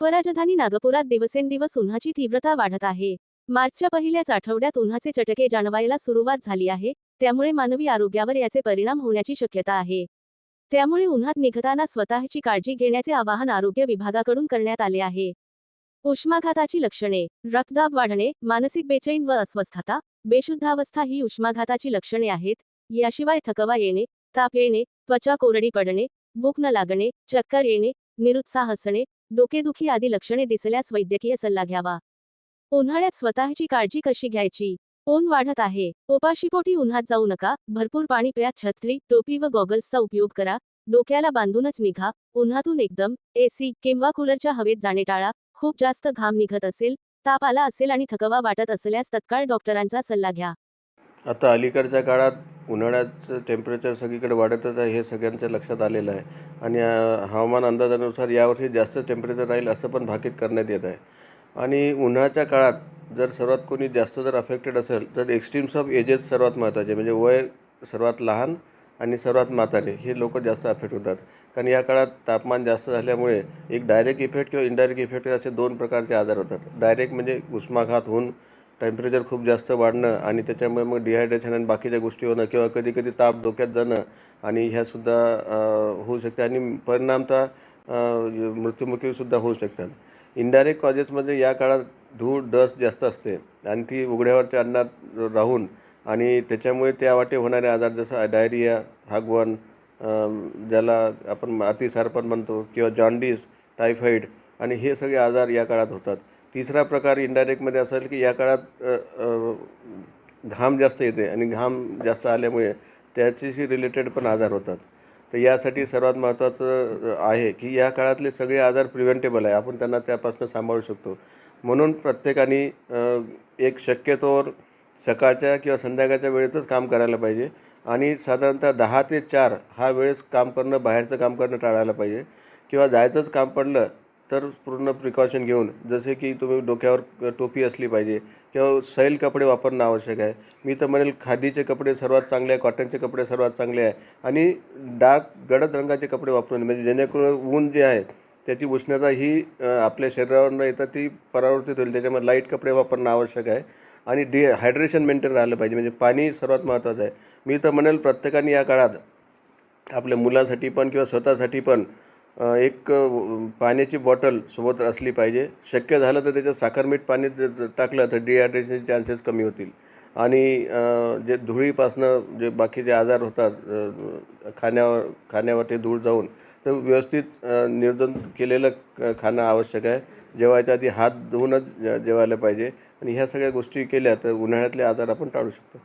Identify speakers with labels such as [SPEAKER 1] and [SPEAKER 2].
[SPEAKER 1] उपराजधानी नागपुरात दिवसेंदिवस उन्हाची तीव्रता वाढत आहे. मार्चच्या पहिल्याच आठवड्यात उन्हाचे चटके जाणवायला सुरुवात झाली आहे त्यामुळे मानवी आरोग्यावर याचे परिणाम होण्याची शक्यता आहे. त्यामुळे उन्हात निघताना स्वतःची काळजी घेण्याचे आवाहन आरोग्य विभागाकडून करण्यात आले आहे. उष्माघाताची लक्षणे रक्तदाब वाढणे मानसिक बेचैन व अस्वस्थता बेशुद्धावस्था ही उष्माघाताची लक्षणे आहेत. याशिवाय थकवा येणे ताप येणे त्वचा कोरडी पडणे भूक न लागणे चक्कर येणे निरुत्साह असणे डोकेदुखी आदी लक्षणे दिसल्यास वैद्यकीय सल्ला घ्यावा. उन्हाळ्यात स्वतःची काळजी कशी घ्यायची? ऊन वाढत आहे. उपाशीपोटी उन्हात जाऊ नका. भरपूर पाणी प्या. छत्री टोपी व गॉगल्सचा उपयोग करा. डोक्याला बांधूनच निघा. उन्हातून एकदम एसी किंवा कूलरच्या हवेत जाणे टाळा. खूप जास्त घाम निघत असेल ताप आला असेल आणि थकवा वाटत असल्यास तत्काळ डॉक्टरांचा सल्ला घ्या.
[SPEAKER 2] आता अलीकडच्या काळात उन्हाळ्याचं टेम्परेचर सगळीकडे वाढतच आहे हे सगळ्यांच्या लक्षात आलेलं आहे. आणि हवामान अंदाजानुसार यावर्षी जास्त टेम्परेचर राहील असं पण भाकीत करण्यात येत आहे. आणि उन्हाळ्याच्या काळात जर सर्वात कोणी जास्त जर अफेक्टेड असेल तर एक्स्ट्रीम्स ऑफ एजेस सर्वात महत्त्वाचे म्हणजे वय सर्वात लहान आणि सर्वात म्हातारे हे लोक जास्त अफेक्ट होतात. कारण या काळात तापमान जास्त झाल्यामुळे एक डायरेक्ट इफेक्ट किंवा इनडायरेक्ट इफेक्ट असे दोन प्रकारचे आजार होतात. डायरेक्ट म्हणजे उष्माघात होऊन टेम्परेचर खूप जास्त वाढणं आणि त्याच्यामुळे मग डिहायड्रेशन आणि बाकीच्या गोष्टी होणं किंवा कधी कधी ताप डोक्यात जाणं आणि ह्यासुद्धा होऊ शकते आणि परिणामतः मृत्युमुखीसुद्धा होऊ शकतात. इनडायरेक्ट कॉजेसमध्ये म्हणजे या काळात धूळ डस्ट जास्त असते आणि ती उघड्यावरच्या अन्नात राहून आणि त्याच्यामुळे त्या वाटे होणारे आजार जसं डायरिया हागवण ज्याला आपण अतिसार पण म्हणतो किंवा जॉन्डिस टायफॉईड आणि हे सगळे आजार या काळात होतात. तिसरा प्रकार इनडायरेक्टमध्ये असेल की या काळात घाम जास्त येते आणि घाम जास्त आल्यामुळे त्याच्याशी रिलेटेड पण आजार होतात. तर यासाठी सर्वात महत्त्वाचं आहे की या काळातले सगळे आजार प्रिव्हेंटेबल आहे. आपण त्यांना त्यापासून सांभाळू शकतो. म्हणून प्रत्येकाने एक शक्यतोवर सकाळच्या किंवा संध्याकाळच्या वेळेतच काम करायला पाहिजे आणि साधारणतः दहा ते चार हा वेळेस काम करणं बाहेरचं काम करणं टाळायला पाहिजे. किंवा जायचंच काम पडलं तर पूर्ण प्रिकॉशन घेऊन जसे की तुम्ही डोक्यावर टोपी असली पाहिजे किंवा सैल कपडे वापरणं आवश्यक आहे. मी तर म्हणेल खादीचे कपडे सर्वात चांगले आहे कॉटनचे कपडे सर्वात चांगले आहे. आणि डार्क गडद रंगाचे कपडे वापरून म्हणजे जेणेकरून ऊन जे आहे त्याची उष्णता ही आपल्या शरीरावर न येता ती परावर्तित होईल. त्याच्यामुळे लाइट कपडे वापरणं आवश्यक आहे. आणि डी हायड्रेशन मेंटेन राहिलं पाहिजे म्हणजे पाणी सर्वात महत्त्वाचं आहे. मी तर म्हणेल प्रत्येकाने या काळात आपल्या मुलासाठी पण किंवा स्वतःसाठी पण एक पाण्याची बॉटल सोबत असली पाहिजे. शक्य झालं तर त्याच्यात साखर मीठ पाणी टाकलं तर डिहायड्रेशनचे चान्सेस कमी होतील. आणि जे धुळीपासनं जे बाकीचे आजार होतात खाण्यावर खाण्यावर ते धूळ जाऊन तर व्यवस्थित निर्जन केलेलं क- खाणं आवश्यक आहे. जेवायच्या आधी हात धुवूनच जेवायला पाहिजे. आणि ह्या सगळ्या गोष्टी केल्या तर उन्हाळ्यातले आजार आपण टाळू शकतो.